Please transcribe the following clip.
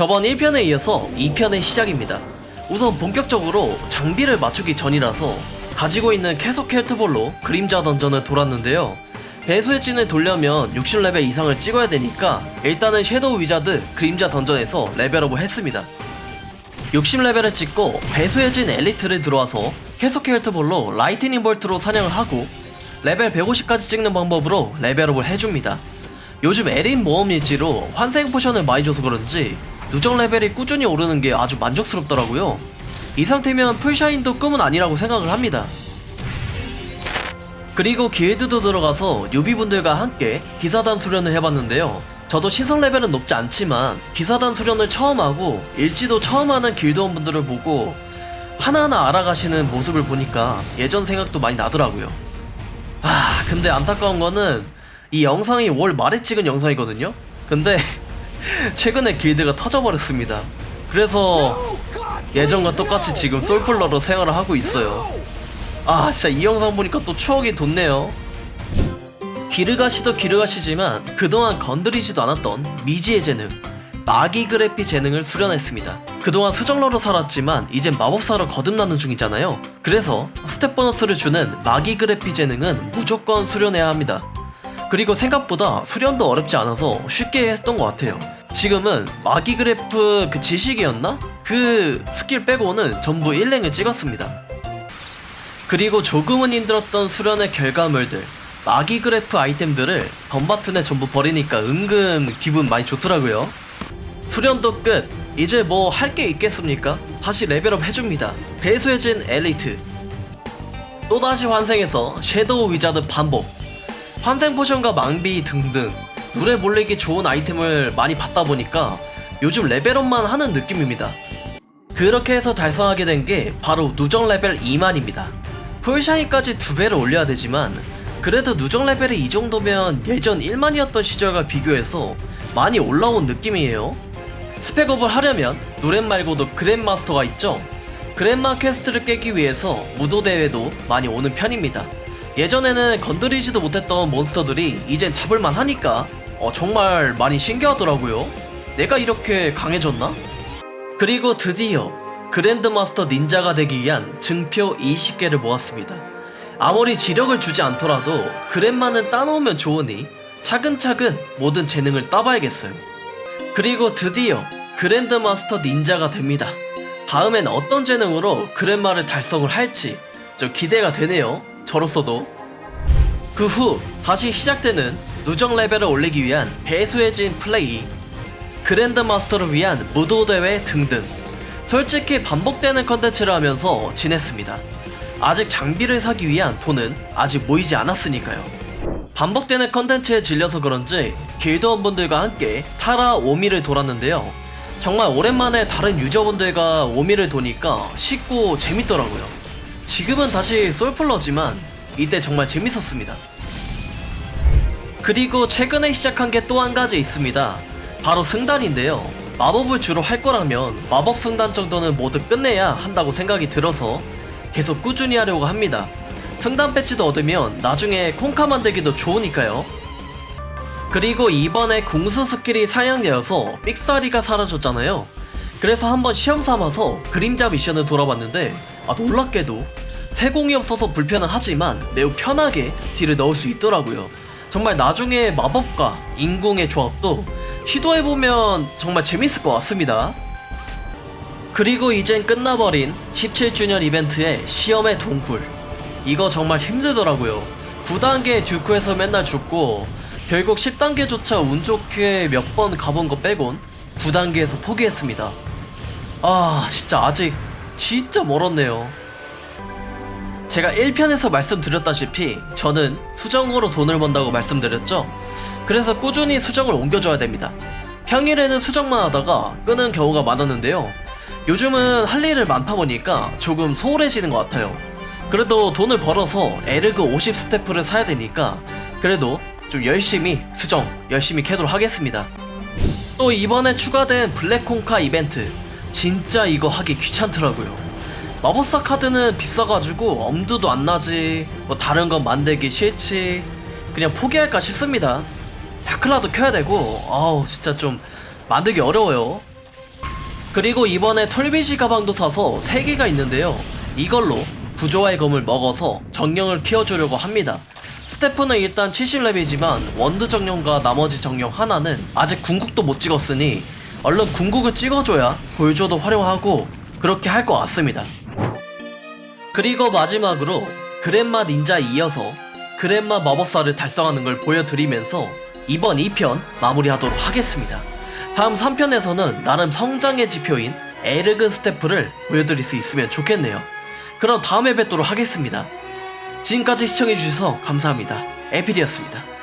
저번 1편에 이어서 2편의 시작입니다. 우선 본격적으로 장비를 맞추기 전이라서 가지고 있는 캐소 켈트볼로 그림자 던전을 돌았는데요. 배수의 찐을 돌려면 60레벨 이상을 찍어야 되니까 일단은 섀도우 위자드 그림자 던전에서 레벨업을 했습니다. 60레벨을 찍고 배수의 진 엘리트를 들어와서 캐소 켈트볼로 라이트닝 볼트로 사냥을 하고 레벨 150까지 찍는 방법으로 레벨업을 해줍니다. 요즘 에린 모험 일지로 환생 포션을 많이 줘서 그런지 누적 레벨이 꾸준히 오르는 게 아주 만족스럽더라고요. 이 상태면 풀샤인도 꿈은 아니라고 생각을 합니다. 그리고 길드도 들어가서 유비분들과 함께 기사단 수련을 해봤는데요. 저도 신성 레벨은 높지 않지만 기사단 수련을 처음 하고 일지도 처음 하는 길드원분들을 보고 하나하나 알아가시는 모습을 보니까 예전 생각도 많이 나더라고요. 아, 근데 안타까운 거는 이 영상이 월 말에 찍은 영상이거든요? 근데 최근에 길드가 터져버렸습니다. 그래서 예전과 똑같이 지금 솔플러로 생활을 하고 있어요. 아, 진짜 이 영상 보니까 또 추억이 돋네요. 기르가시도 기르가시지만 그동안 건드리지도 않았던 미지의 재능, 마기 그래피 재능을 수련했습니다. 그동안 수정러로 살았지만 이젠 마법사로 거듭나는 중이잖아요. 그래서 스텝 보너스를 주는 마기 그래피 재능은 무조건 수련해야 합니다. 그리고 생각보다 수련도 어렵지 않아서 쉽게 했던 것 같아요. 지금은 마기 그래프 그 지식이었나? 그 스킬 빼고는 전부 1랭을 찍었습니다. 그리고 조금은 힘들었던 수련의 결과물들 마기 그래프 아이템들을 덤바튼에 전부 버리니까 은근 기분 많이 좋더라고요 수련도 끝 이제 뭐 할 게 있겠습니까? 다시 레벨업 해줍니다 배수해진 엘리트 또다시 환생해서 섀도우 위자드 반복 환생 포션과 망비 등등 눈에 몰리기 좋은 아이템을 많이 받다 보니까 요즘 레벨업만 하는 느낌입니다 그렇게 해서 달성하게 된 게 바로 누적 레벨 2만입니다. 풀샤이까지 두 배를 올려야 되지만 그래도 누적 레벨이 이 정도면 예전 1만이었던 시절과 비교해서 많이 올라온 느낌이에요. 스펙업을 하려면 누렌 말고도 그랜마스터가 있죠. 그랜마 퀘스트를 깨기 위해서 무도 대회도 많이 오는 편입니다. 예전에는 건드리지도 못했던 몬스터들이 이젠 잡을만 하니까 어, 정말 많이 신기하더라고요. 내가 이렇게 강해졌나? 그리고 드디어 그랜드마스터 닌자가 되기 위한 증표 20개를 모았습니다. 아무리 지력을 주지 않더라도 그랜마는 따놓으면 좋으니 차근차근 모든 재능을 따봐야겠어요. 그리고 드디어 그랜드마스터 닌자가 됩니다. 다음엔 어떤 재능으로 그랜마를 달성을 할지 좀 기대가 되네요. 저로서도. 그 후 다시 시작되는 누적 레벨을 올리기 위한 배수해진 플레이 그랜드 마스터를 위한 무도 대회 등등 솔직히 반복되는 컨텐츠를 하면서 지냈습니다. 아직 장비를 사기 위한 돈은 아직 모이지 않았으니까요. 반복되는 컨텐츠에 질려서 그런지 길드원분들과 함께 타라 오미를 돌았는데요. 정말 오랜만에 다른 유저분들과 오미를 도니까 쉽고 재밌더라고요. 지금은 다시 솔플러지만 이때 정말 재밌었습니다. 그리고 최근에 시작한 게 또 한 가지 있습니다. 바로 승단인데요. 마법을 주로 할 거라면 마법 승단 정도는 모두 끝내야 한다고 생각이 들어서 계속 꾸준히 하려고 합니다. 승단 배지도 얻으면 나중에 콩카 만들기도 좋으니까요. 그리고 이번에 궁수 스킬이 상향되어서 삑사리가 사라졌잖아요. 그래서 한번 시험 삼아서 그림자 미션을 돌아봤는데 아 놀랍게도 세공이 없어서 불편은 하지만 매우 편하게 딜을 넣을 수 있더라고요. 정말 나중에 마법과 인궁의 조합도 시도해보면 정말 재밌을 것 같습니다. 그리고 이젠 끝나버린 17주년 이벤트의 시험의 동굴. 이거 정말 힘들더라고요. 9단계 듀크에서 맨날 죽고 결국 10단계조차 운 좋게 몇 번 가본 거 빼곤 9단계에서 포기했습니다. 아 진짜 아직 진짜 멀었네요. 제가 1편에서 말씀드렸다시피 저는 수정으로 돈을 번다고 말씀드렸죠. 그래서 꾸준히 수정을 옮겨줘야 됩니다. 평일에는 수정만 하다가 끄는 경우가 많았는데요. 요즘은 할 일을 많다 보니까 조금 소홀해지는 것 같아요. 그래도 돈을 벌어서 에르그 50 스태프를 사야 되니까 그래도 좀 열심히 수정 열심히 캐도록 하겠습니다. 또 이번에 추가된 블랙콩카 이벤트 진짜 이거 하기 귀찮더라고요. 마법사 카드는 비싸가지고 엄두도 안 나지 뭐 다른 건 만들기 싫지 그냥 포기할까 싶습니다. 다클라도 켜야 되고 아우 진짜 좀 만들기 어려워요. 그리고 이번에 털비시 가방도 사서 3개가 있는데요. 이걸로 부조화의 검을 먹어서 정령을 키워주려고 합니다. 스태프는 일단 70렙이지만 원드 정령과 나머지 정령 하나는 아직 궁극도 못 찍었으니 얼른 궁극을 찍어줘야 볼조도 활용하고 그렇게 할 것 같습니다. 그리고 마지막으로 그랜마 닌자에 이어서 그랜마 마법사를 달성하는 걸 보여드리면서 이번 2편 마무리하도록 하겠습니다. 다음 3편에서는 나름 성장의 지표인 에르그 스태프를 보여드릴 수 있으면 좋겠네요. 그럼 다음에 뵙도록 하겠습니다. 지금까지 시청해주셔서 감사합니다. 에필이었습니다.